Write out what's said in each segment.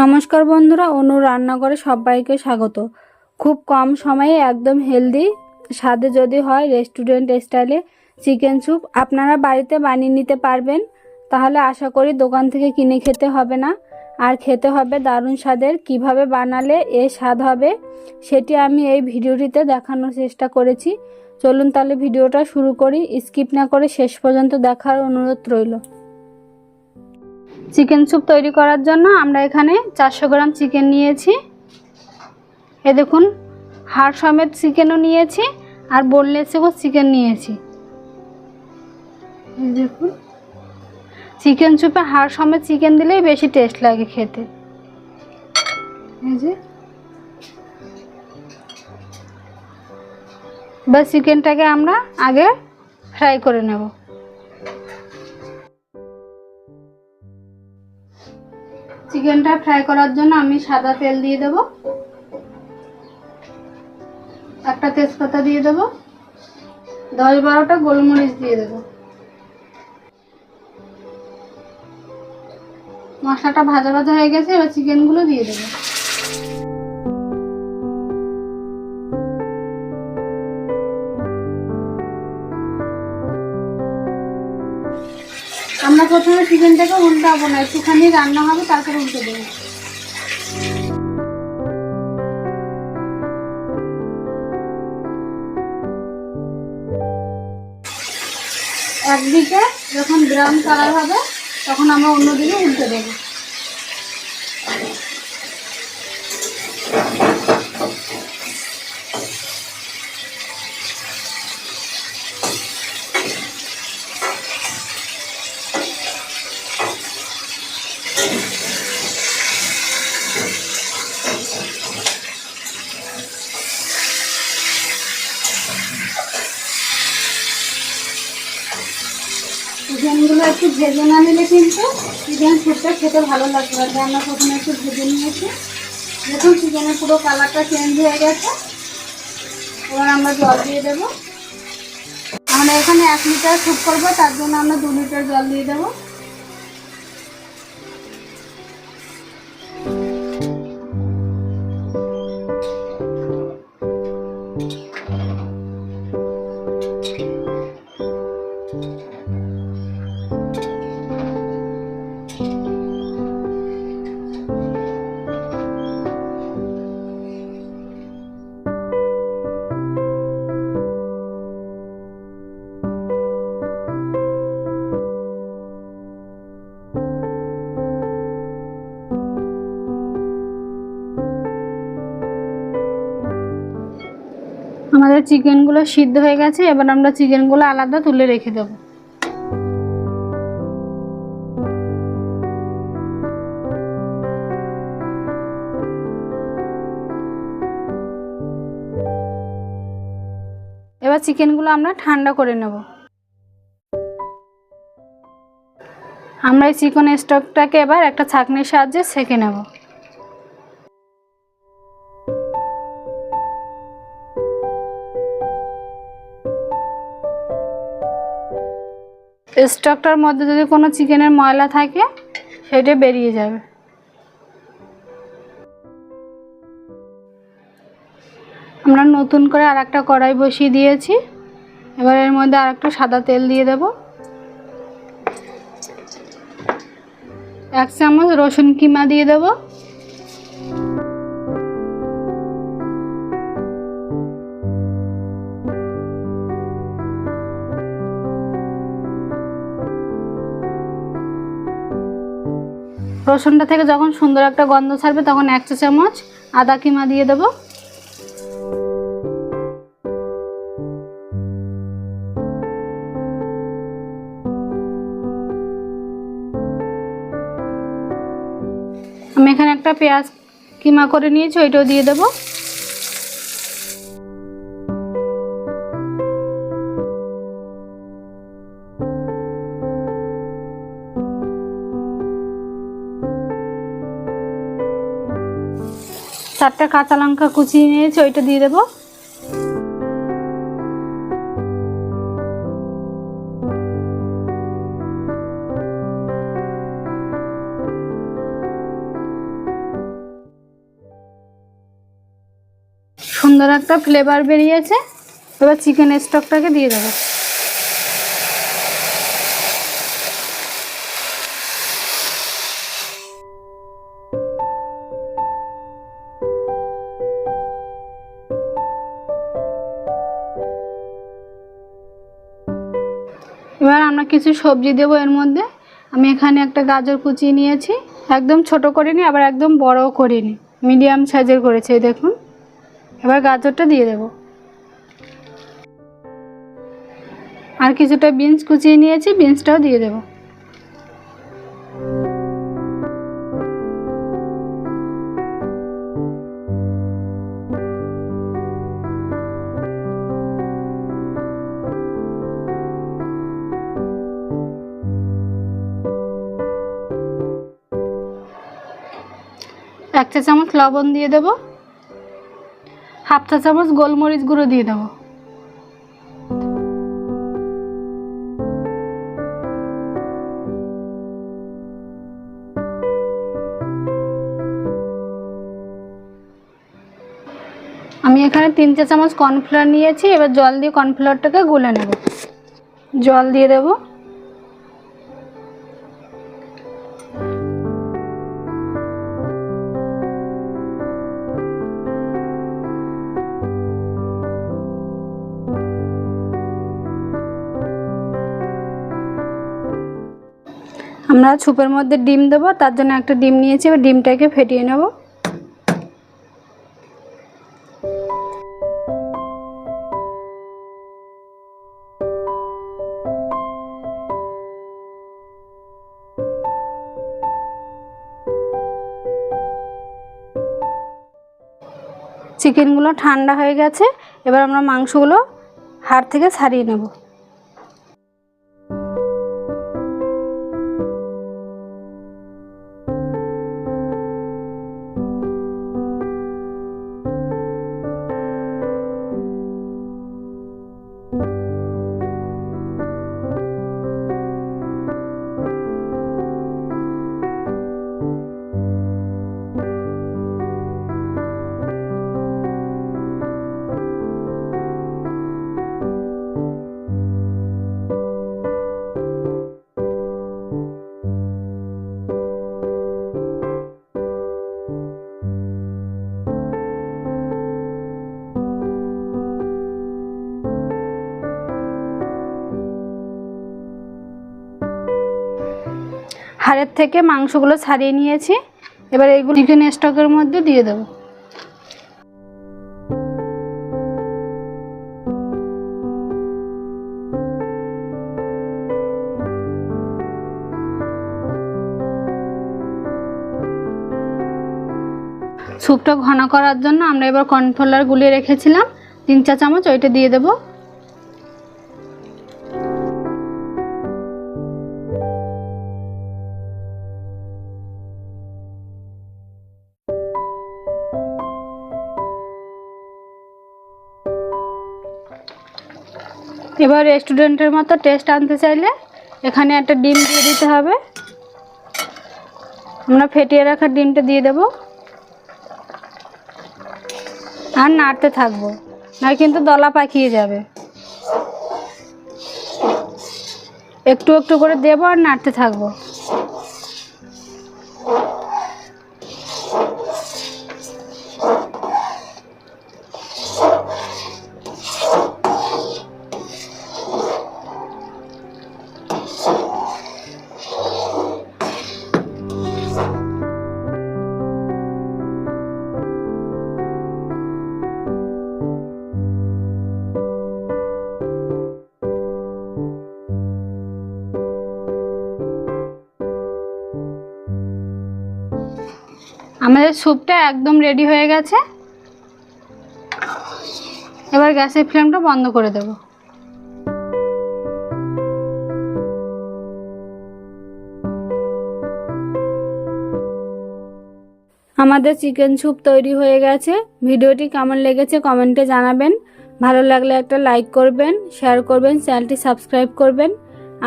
নমস্কার বন্ধুরা, অনু রান্নাঘরে সবাইকে স্বাগত। খুব কম সময়ে একদম হেলদি স্বাদে যদি হয় রেস্টুরেন্ট স্টাইলে চিকেন স্যুপ আপনারা বাড়িতে বানিয়ে নিতে পারবেন। তাহলে আশা করি দোকান থেকে কিনে খেতে হবে না। আর খেতে হবে দারুণ স্বাদের। কীভাবে বানালে এ স্বাদ হবে সেটি আমি এই ভিডিওটিতে দেখানোর চেষ্টা করেছি। চলুন তাহলে ভিডিওটা শুরু করি। স্কিপ না করে শেষ পর্যন্ত দেখার অনুরোধ রইল। চিকেন স্যুপ তৈরি করার জন্য আমরা এখানে চারশো গ্রাম চিকেন নিয়েছি। এ দেখুন, হাড় সমেত চিকেনও নিয়েছি আর বোনলেসেও চিকেন নিয়েছি। দেখুন, চিকেন স্যুপে হাড় সমেত চিকেন দিলেই বেশি টেস্ট লাগে খেতে। বা চিকেনটাকে আমরা আগে ফ্রাই করে নেব। চিকেনটা ফ্রাই করার জন্য আমি সাদা তেল দিয়ে দেব। একটা তেজপাতা দিয়ে দেব। দশ বারোটা গোলমরিচ দিয়ে দেব। মশলাটা ভাজা ভাজা হয়ে গেছে, এবার চিকেনগুলো দিয়ে দেবো। চিকেনটাকে উল্টাবো না, একটুখানি রান্না হবে, তারপরে উল্টে দেবো। একদিকে যখন ব্রাউন কালার হবে, তখন আমরা অন্যদিকে উল্টে দেবো চিকেনগুলো একটু ভেজে না নিলে কিন্তু চিকেন স্যুপটা খেতে ভালো লাগবে না তাই আমরা প্রথমে একটু ভেজে নিয়েছি। দেখুন চিকেনের পুরো কালারটা চেঞ্জ হয়ে গেছে। এবার আমরা জল দিয়ে দেবো। আমরা এখানে এক লিটার স্যুপ করব, তার জন্য আমরা দু লিটার জল দিয়ে দেবো। আমাদের চিকেনগুলো সিদ্ধ হয়ে গেছে, এবার আমরা চিকেনগুলো আলাদা তুলে রেখে দেবো। এবার চিকেনগুলো আমরা ঠান্ডা করে নেব। আমরা এই চিকেন স্টকটাকে এবার একটা ছাঁকনির সাহায্যে সেঁকে নেব। স্টকটার মধ্যে যদি কোনো চিকেনের ময়লা থাকে, সেটা বেরিয়ে যাবে। আমরা নতুন করে আর একটা কড়াই বসিয়ে দিয়েছি। এবার এর মধ্যে আর একটু সাদা তেল দিয়ে দেব। এক চামচ রসুন কিমা দিয়ে দেব। রসুনটা থেকে যখন সুন্দর একটা গন্ধ ছাড়বে, তখন এক চা চামচ আদা কিমা দিয়ে দেবো। আমি এখানে একটা পেঁয়াজ কিমা করে নিয়েছি, ওইটাও দিয়ে দেবো। চারটে কাঁচা লঙ্কা কুচিয়ে নিয়েছি, ওইটা দিয়ে দেবো। সুন্দর একটা ফ্লেভার বেরিয়েছে। এবার চিকেন স্টকটাকে দিয়ে দেবো। এবার আমরা কিছু সবজি দেবো এর মধ্যে। আমি এখানে একটা গাজর কুচিয়ে নিয়েছি। একদম ছোট করিনি, আবার একদম বড়ও করিনি। মিডিয়াম সাইজের করেছে দেখুন। এবার গাজরটা দিয়ে দেব। আর কিছুটা বিনস কুচিয়ে নিয়েছি, বিনসটাও দিয়ে দেব। এক চা চামচ লবণ দিয়ে দেব। হাফ চা চামচ গোলমরিচ গুঁড়ো দিয়ে দেবো। আমি এখানে তিন চা চামচ কর্নফ্লাওয়ার নিয়েছি, এবার জল দিয়ে কর্নফ্লাওয়ারটাকে গুলে নেব। জল দিয়ে দেবো। আমরা ছুপের মধ্যে ডিম দেবো, তার জন্য একটা ডিম নিয়েছি, এবার ডিমটাকে ফেটিয়ে নেব। চিকেনগুলো ঠান্ডা হয়ে গেছে, এবার আমরা মাংসগুলো হাড় থেকে ছাড়িয়ে নেব। হাড়ের থেকে মাংসগুলো ছাড়িয়ে নিয়েছি। এবার এইগুলো চিকেন স্টকের মধ্যে দিয়ে দেবো। স্যুপটা ঘন করার জন্য আমরা এবার কর্নফ্লাওয়ার গুলিয়ে রেখেছিলাম। তিন চা চামচ ওইটা দিয়ে দেবো। এবার রেস্টুরেন্টের মতো টেস্ট আনতে চাইলে এখানে একটা ডিম দিয়ে দিতে হবে। আমরা ফেটিয়ে রাখা ডিমটা দিয়ে দেব। আর নাড়তে থাকব না কিন্তু দলা পাকিয়ে যাবে। একটু একটু করে দেবো আর নাড়তে থাকব। আমাদের স্যুপটা একদম রেডি হয়ে গেছে। এবার গ্যাসের ফ্লেমটা বন্ধ করে দেব। আমাদের চিকেন স্যুপ তৈরি হয়ে গেছে। ভিডিওটি কেমন লেগেছে কমেন্টে জানাবেন। ভালো লাগলে একটা লাইক করবেন শেয়ার করবেন, চ্যানেলটি সাবস্ক্রাইব করবেন।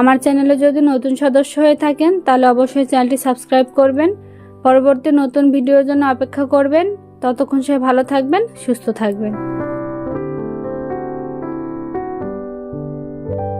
আমার চ্যানেলে যদি নতুন সদস্য হয়ে থাকেন, তাহলে অবশ্যই চ্যানেলটি সাবস্ক্রাইব করবেন। পরবর্তী নতুন ভিডিওর জন্য অপেক্ষা করবেন। ততক্ষণ সে ভালো থাকবেন সুস্থ থাকবেন।